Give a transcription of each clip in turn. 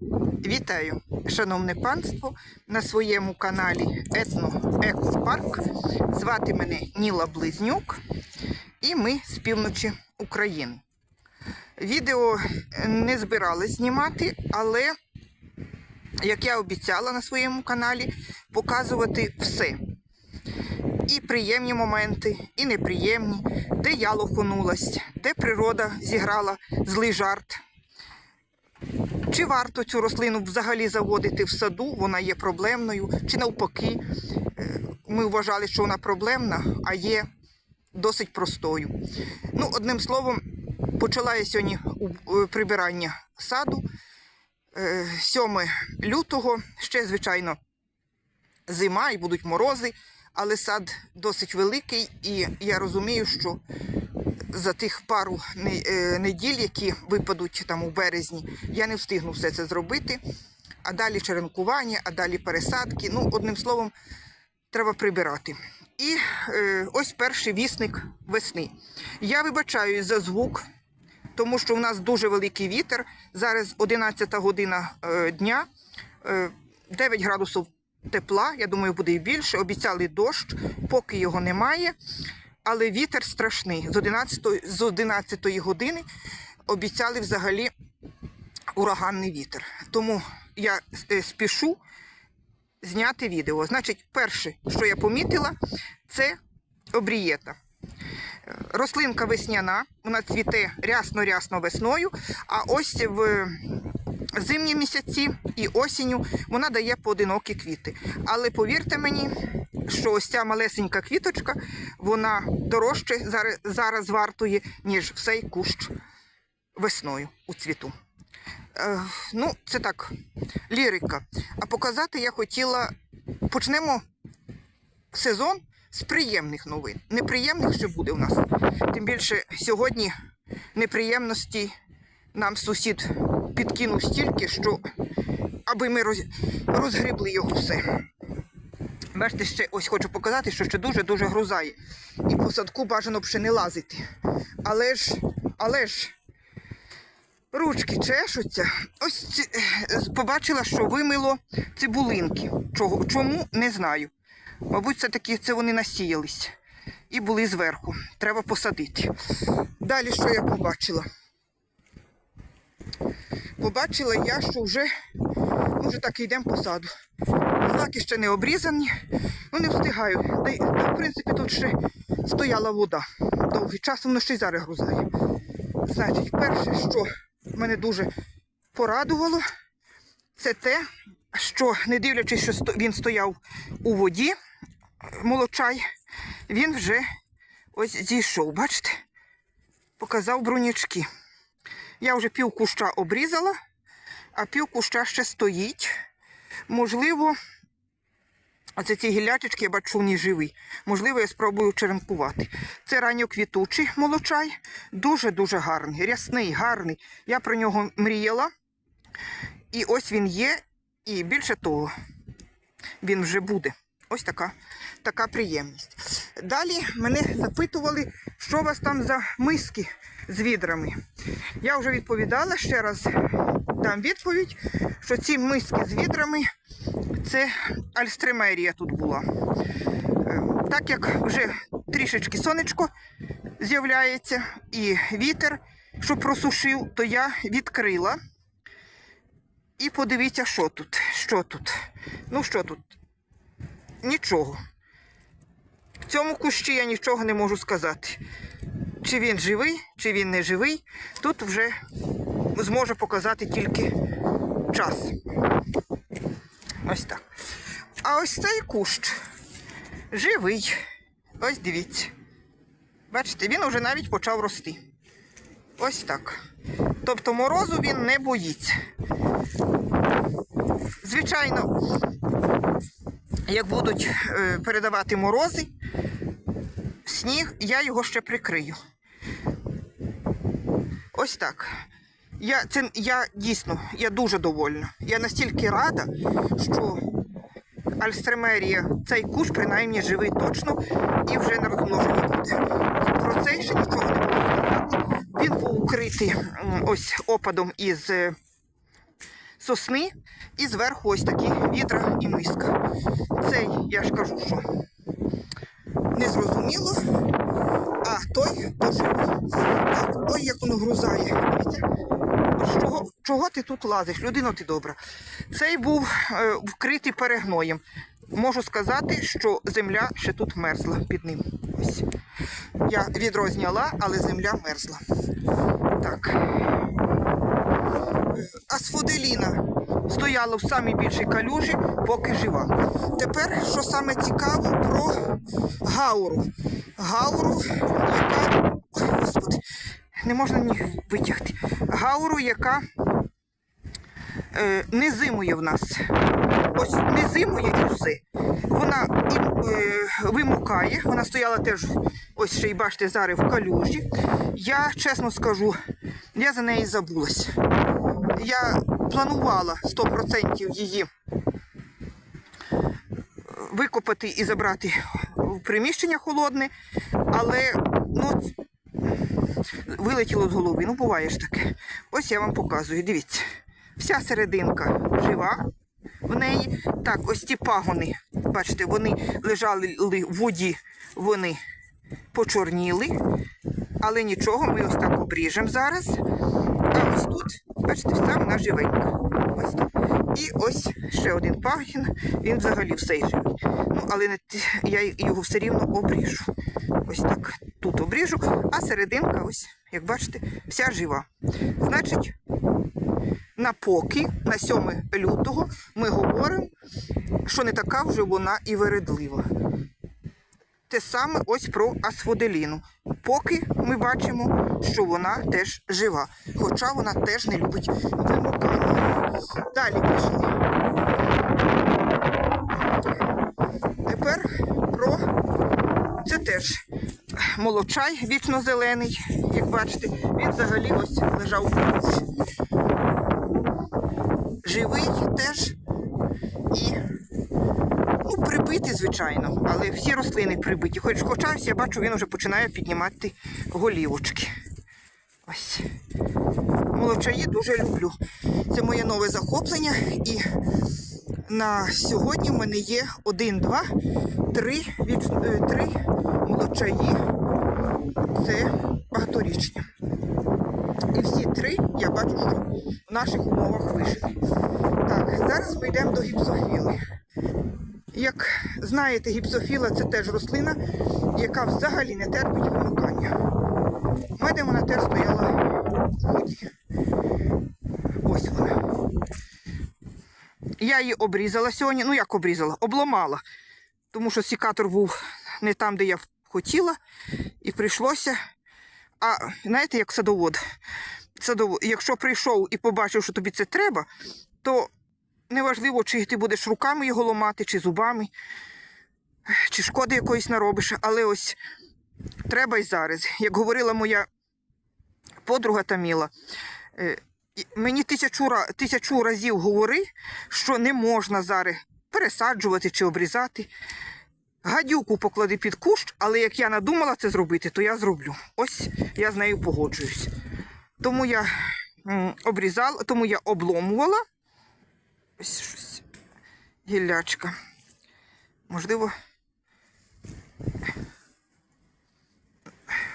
Вітаю, шановне панство, на своєму каналі Етно Екопарк. Звати мене Ніла Близнюк, і ми з півночі України. Відео не збиралась знімати, але, як я обіцяла на своєму каналі, показувати все. І приємні моменти, і неприємні, де я лоханулась, де природа зіграла злий жарт. Чи варто цю рослину взагалі заводити в саду, вона є проблемною, чи навпаки, е, ми вважали, що вона проблемна, а є досить простою. Ну, одним словом, почала я сьогодні е, прибирання саду. Е, 7 лютого, ще, звичайно, зима і будуть морози, але сад досить великий, і я розумію, що за тих пару е, неділь, які випадуть там у березні, я не встигну все це зробити. А далі черенкування, а далі пересадки. Ну, одним словом, треба прибирати. І е, ось перший вісник весни. Я вибачаюсь за звук, тому що у нас дуже великий вітер. Зараз 11 година е, дня, е, 9 градусів тепла, я думаю, буде і більше. Обіцяли дощ, поки його немає. Але вітер страшний. З 11, з 11 години обіцяли взагалі ураганний вітер. Тому я е, спішу зняти відео. Значить, перше, що я помітила, це обрієта. Рослинка весняна, вона цвіте рясно-рясно весною, а ось в зимні місяці і осінню вона дає поодинокі квіти. Але повірте мені, що ось ця малесенька квіточка, вона дорожче зараз, вартує, ніж всей кущ весною у цвіту. Е, ну, це так, лірика. А показати я хотіла, почнемо сезон з приємних новин. Неприємних ще буде у нас. Тим більше сьогодні неприємності нам сусід підкинув стільки, що аби ми роз... розгрібли його все. Бачите, ще ось хочу показати, що ще дуже-дуже грузає. І по садку бажано б ще не лазити. Але ж, але ж, ручки чешуться. Ось е, побачила, що вимило цибулинки. Чого, чому не знаю. Мабуть, все-таки це вони насіялись і були зверху. Треба посадити. Далі що я побачила? Побачила я, що вже, ну, вже так і йдемо по саду. Злаки ще не обрізані, ну не встигаю. Та, та, в принципі, тут ще стояла вода. Довгий час воно ще й зараз грузає. Значить, перше, що мене дуже порадувало, це те, що не дивлячись, що він стояв у воді, молочай, він вже ось зійшов, бачите? Показав брунячки. Я вже пів куща обрізала, а пів куща ще стоїть. Можливо, оце ці гілячечки, я бачу, вони живі. Можливо, я спробую черенкувати. Це ранньоквітучий молочай, дуже-дуже гарний, рясний, гарний. Я про нього мріяла. І ось він є, і більше того, він вже буде. Ось така, така приємність. Далі мене запитували, що у вас там за миски з відрами. Я вже відповідала ще раз дам відповідь, що ці миски з відрами це альстремерія тут була. Е, Так як вже трішечки сонечко з'являється і вітер, що просушив, то я відкрила. І подивіться, що тут. Що тут? Ну, що тут? Нічого. В цьому кущі я нічого не можу сказати. Чи він живий, чи він не живий, тут вже зможе показати тільки час. Ось так. А ось цей кущ живий. Ось дивіться. Бачите, він уже навіть почав рости. Ось так. Тобто морозу він не боїться. Звичайно, як будуть е, передавати морози, сніг, я його ще прикрию. Ось так. Я, це, я дійсно я дуже довольна. Я настільки рада, що Альстремерія, цей куш, принаймні, живий точно і вже не розмножений буде. Про це ще нічого не м, ось опадом із е, сосни і зверху ось такі відра і миска. Цей, я ж кажу, що не зрозуміло, а той. Так, ой, як воно грузає. Чого, чого ти тут лазиш? Людино ти добра. Цей був е, вкритий перегноєм. Можу сказати, що земля ще тут мерзла під ним. Ось. Я відро зняла, але земля мерзла. Так. Асфоделіна стояла в самій більшій калюжі, поки жива. Тепер, що саме цікаво, про гауру. Гауру, яка. Ой, Господи, не можна ні витягти. Гауру, яка е, не зимує в нас. Ось не зимує і все. Вона е, вимукає, вона стояла теж, ось ще й бачите, зараз в калюжі. Я чесно скажу, я за неї забулась. Я планувала 100% її викопати і забрати в приміщення холодне, але ну, вилетіло з голови. Ну, буває ж таке. Ось я вам показую. Дивіться. Вся серединка жива в неї. Так, ось ті пагони, бачите, вони лежали в воді, вони почорніли. Але нічого, ми ось так обріжемо зараз. А ось тут, бачите, вся вона живенька. Ось так. І ось ще один пагін, він взагалі все живий. Ну, але я його все рівно обріжу. Ось так тут обріжу, а серединка, ось, як бачите, вся жива. Значить, на поки, на 7 лютого, ми говоримо, що не така вже вона і вередлива. Те саме ось про асфоделіну. Поки ми бачимо, що вона теж жива, хоча вона теж не любить вимукання. Далі пішли. Тепер про це теж молочай вічно зелений, як бачите, він взагалі ось лежав у кущі. Живий теж і ну, прибитий, звичайно, але всі рослини прибиті. Хоч хоча ось я бачу, він вже починає піднімати голівочки. Ось. Молочаї дуже люблю. Це моє нове захоплення. І на сьогодні в мене є один, два, три, від, е, три молочаї. Це багаторічні. І всі три я бачу, що в наших умовах вижили. Так, зараз ми йдемо до гіпсофіли. Як знаєте, гіпсофіла це теж рослина, яка взагалі не терпить вимикання. У мене вона теж стояла в воді. Ось вона. Я її обрізала сьогодні. Ну як обрізала? Обломала. Тому що сікатор був не там, де я хотіла, і прийшлося. А знаєте, як садовод? Садовод, якщо прийшов і побачив, що тобі це треба, то неважливо, чи ти будеш руками його ломати, чи зубами, чи шкоди якоїсь наробиш, але ось треба й зараз. Як говорила моя подруга Таміла, е, мені тисячу, тисячу разів говори, що не можна зараз пересаджувати чи обрізати. Гадюку поклади під кущ, але як я надумала це зробити, то я зроблю. Ось я з нею погоджуюсь. Тому я обрізала, тому я обломувала. Ось щось. Гіллячка. Можливо.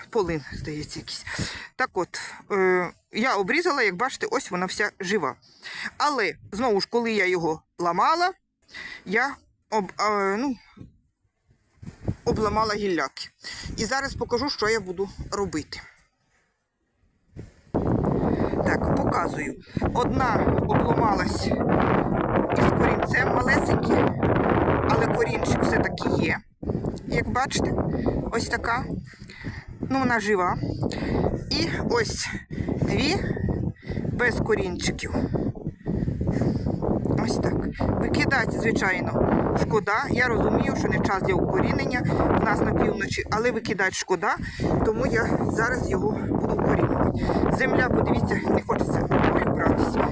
Полин, здається, якийсь. Так от, е, я обрізала, як бачите, ось вона вся жива. Але, знову ж, коли я його ламала, я об, е, ну, обламала гілляки. І зараз покажу, що я буду робити. Так, показую. Одна обламалась із корінцем малесенький, але корінчик все-таки є. Як бачите, ось така. Ну, вона жива. І ось дві без корінчиків. Ось так. Викидати, звичайно, шкода. Я розумію, що не час для укорінення в нас на півночі, але викидати шкода, тому я зараз його буду укорінювати. Земля, подивіться, не хочеться братися.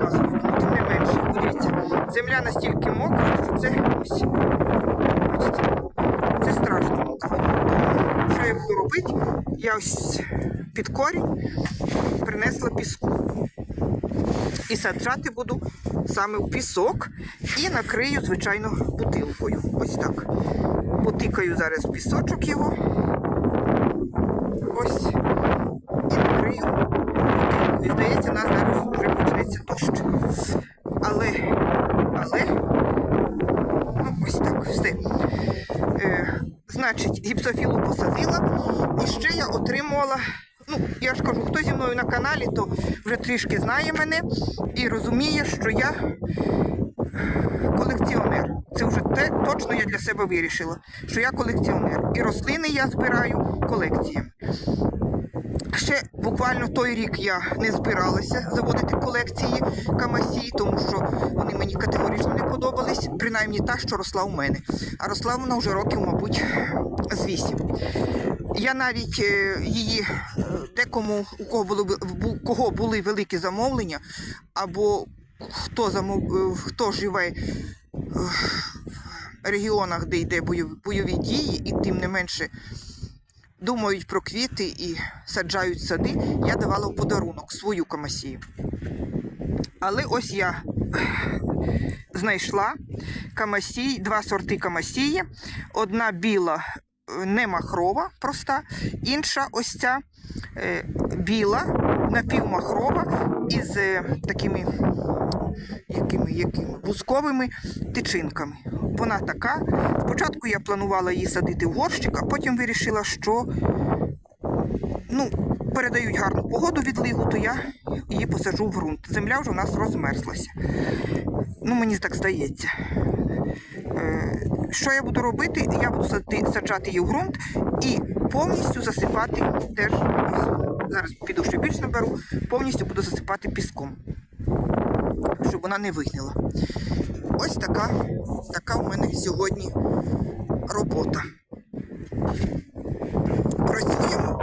Ну, тим не менше, подивіться, земля настільки мокра, що це ось. Це страшно. Тому що я буду робити? Я ось під корінь принесла піску. І саджати буду саме в пісок і накрию, звичайно, бутилкою. Ось так. Потикаю зараз пісочок його. Ось. І накрию бутилкою. І здається, у нас зараз вже почнеться дощ. Але, але, ну ось так, все. Е, значить, гіпсофілу посадила. І ще я отримувала. Ну, я ж кажу, хто зі мною на каналі, то вже трішки знає мене і розуміє, що я колекціонер. Це вже те, точно я для себе вирішила, що я колекціонер. І рослини я збираю колекціями. Ще буквально той рік я не збиралася заводити колекції камасій, тому що вони мені категорично не подобались, принаймні та, що росла у мене. А росла вона вже років, мабуть, з вісім. Я навіть е, її е, декому, у кого були, бу- кого були великі замовлення, або хто, замов, е, хто живе е, в регіонах, де йде бойові, дії, і тим не менше думають про квіти і саджають сади, я давала в подарунок свою камасію. Але ось я знайшла камасій, два сорти камасії. Одна біла не махрова, проста, інша ось ця е, біла, напівмахрова із е, такими якими, якими бузковими тичинками. Вона така. Спочатку я планувала її садити в горщик, а потім вирішила, що ну, передають гарну погоду відлигу, то я її посаджу в ґрунт. Земля вже у нас розмерзлася. Ну, мені так здається. Е, Що я буду робити? Я буду саджати її в ґрунт і повністю засипати теж. ось, Зараз піду ще більш наберу, повністю буду засипати піском, щоб вона не вигніла. Ось така, така у мене сьогодні робота. Працюємо.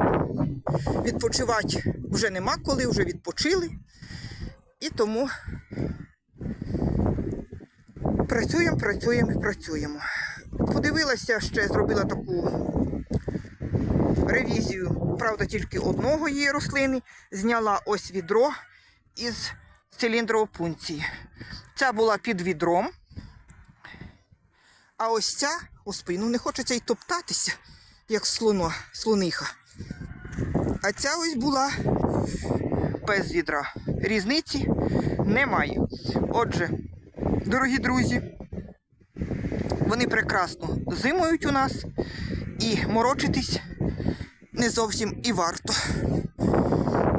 Відпочивати вже нема коли, вже відпочили. І тому працюємо, працюємо і працюємо. Подивилася ще, зробила таку ревізію, правда, тільки одного її рослини. Зняла ось відро із циліндроопунції. Ця була під відром. А ось ця, господи, ну не хочеться й топтатися, як слоно, слониха. А ця ось була без відра. Різниці немає. Отже, дорогі друзі, вони прекрасно зимують у нас і морочитись не зовсім і варто.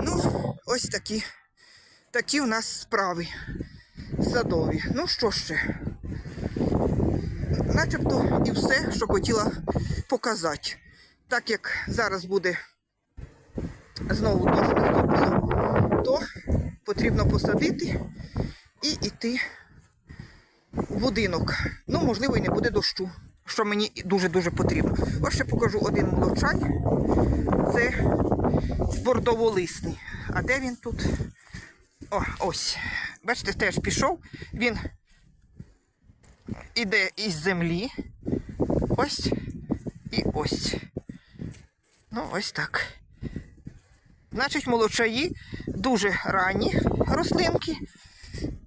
Ну, ось такі, такі у нас справи садові. Ну що ще? Начебто і все, що хотіла показати. Так як зараз буде знову дощ наступило, то потрібно посадити і йти будинок. Ну, можливо, і не буде дощу, що мені дуже-дуже потрібно. Ось ще покажу один молочай. Це бордоволисний. А де він тут? О, ось. Бачите, теж пішов. Він іде із землі. Ось і ось. Ну, ось так. Значить, молочаї дуже ранні рослинки,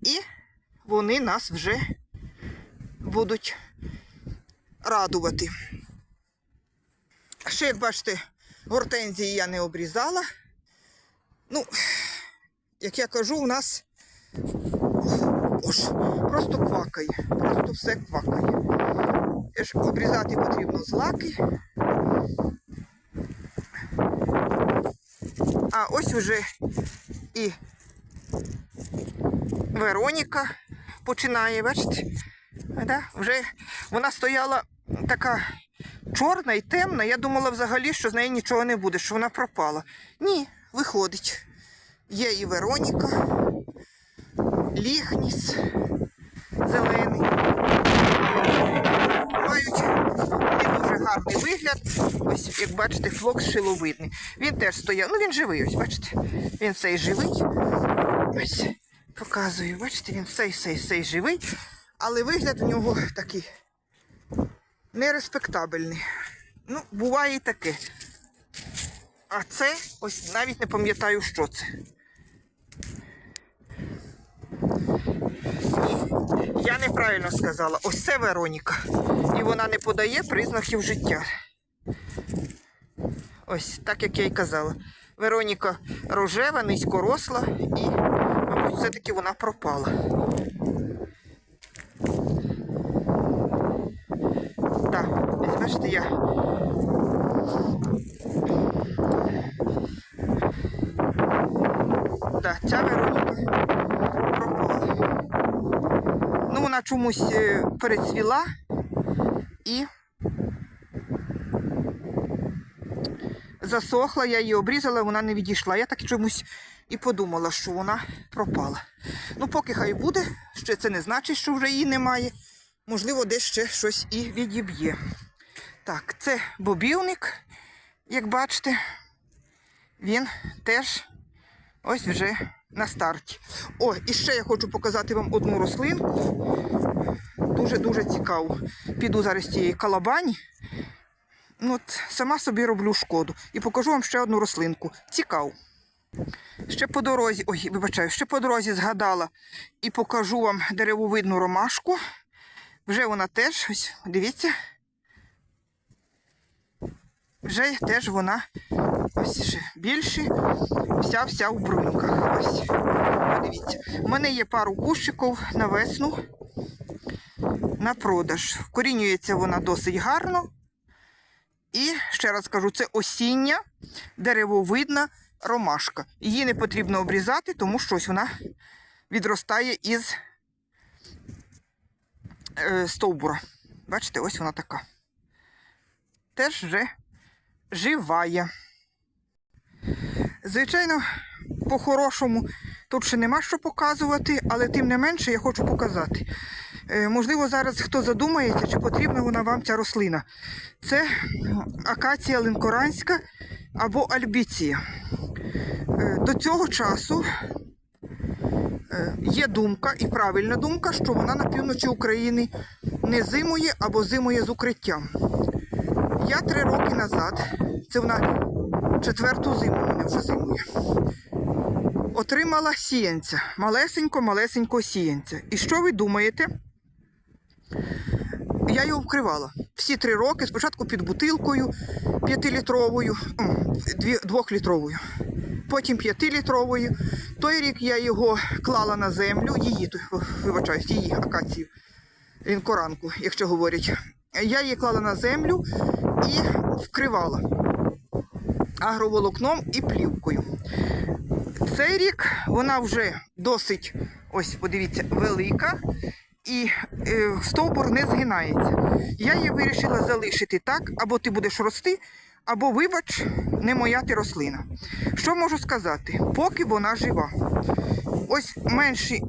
і вони нас вже будуть радувати. Ще, як бачите, гортензії я не обрізала. Ну, як я кажу, у нас ось, просто квакає. Просто все квакає. Теж обрізати потрібно злаки. А ось вже і Вероніка починає, бачите? Да? Вже вона стояла така чорна і темна. Я думала взагалі, що з неї нічого не буде, що вона пропала. Ні, виходить. Є і Вероніка, Ліхніс, зелений. Мають дуже гарний вигляд. Ось, як бачите, флокс шиловидний. Він теж стояв. Ну він живий, ось бачите. Він цей живий. Ось показую, бачите, він цей цей цей живий, але вигляд у нього такий нереспектабельний. Ну, буває і таке. А це ось навіть не пам'ятаю, що це. Я неправильно сказала. Ось це Вероніка. І вона не подає признаків життя. Ось так, як я й казала. Вероніка рожева, низькоросла і, мабуть, все-таки вона пропала. Ось бачите, я. Так, ця Вероніка пропала. Ну, вона чомусь е, перецвіла і засохла, я її обрізала, вона не відійшла. Я так чомусь і подумала, що вона пропала. Ну, поки хай буде, ще це не значить, що вже її немає. Можливо, десь ще щось і відіб'є. Так, це бобівник, як бачите, він теж ось вже на старті. О, і ще я хочу показати вам одну рослинку. Дуже-дуже цікаву. Піду зараз цієї калабані. Ну, от, сама собі роблю шкоду. І покажу вам ще одну рослинку. Цікаву. Ще по дорозі, ой, вибачаю, ще по дорозі згадала і покажу вам деревовидну ромашку. Вже вона теж, ось, дивіться. Вже теж вона ось ще більше, вся вся в бруньках. Ось. Подивіться. У мене є пару кущиків на весну на продаж. Вкорінюється вона досить гарно. І ще раз кажу, це осіння деревовидна ромашка. Її не потрібно обрізати, тому що ось вона відростає із стовбура. Бачите, ось вона така. Теж вже живає. Звичайно, по-хорошому тут ще нема що показувати, але тим не менше я хочу показати. Е, Можливо, зараз хто задумається, чи потрібна вона вам ця рослина. Це акація линкоранська або альбіція. Е, До цього часу е, є думка і правильна думка, що вона на півночі України не зимує або зимує з укриттям. Я три роки назад, це вона четверту зиму мене вже зимує, отримала сіянця, малесенько-малесенько сіянця. І що ви думаєте? Я його вкривала всі три роки, спочатку під бутилкою п'ятилітровою, двохлітровою, потім п'ятилітровою. Той рік я його клала на землю, її, вибачаюсь, її акацію, лінкоранку, якщо говорять. Я її клала на землю і вкривала агроволокном і плівкою. Цей рік вона вже досить, ось подивіться, велика і е, стовбур не згинається. Я її вирішила залишити так, або ти будеш рости, або, вибач, не моя ти рослина. Що можу сказати? Поки вона жива. Ось менші,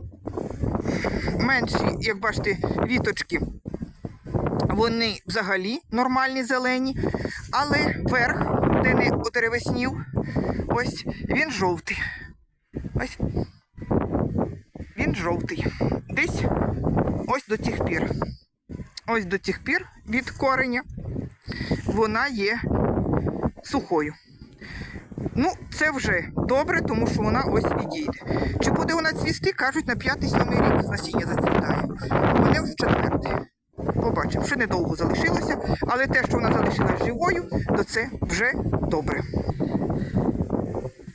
менші, як бачите, віточки. Вони взагалі нормальні зелені, але верх, де не одеревеснів, ось він жовтий. Ось він жовтий. Десь ось до цих пір. Ось до цих пір від кореня вона є сухою. Ну, це вже добре, тому що вона ось відійде. Чи буде вона цвісти, кажуть, на 5-7 рік насіння зацвітає. Вони вже четвертий. Побачимо, ще недовго залишилося, але те, що вона залишилась живою, то це вже добре.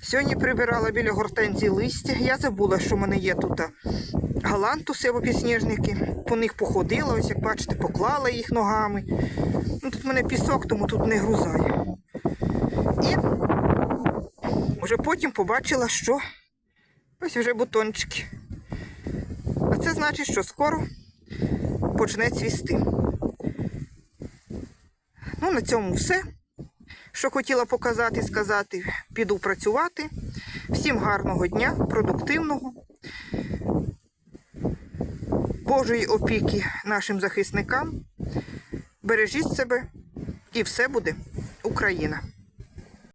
Сьогодні прибирала біля гортензії листя. Я забула, що в мене є тут галантуси або підсніжники. По них походила, ось як бачите, поклала їх ногами. Ну, тут в мене пісок, тому тут не грузає. І вже потім побачила, що ось вже бутончики. А це значить, що скоро почне цвісти. Ну, на цьому все. Що хотіла показати, сказати, піду працювати. Всім гарного дня, продуктивного, Божої опіки нашим захисникам. Бережіть себе і все буде Україна.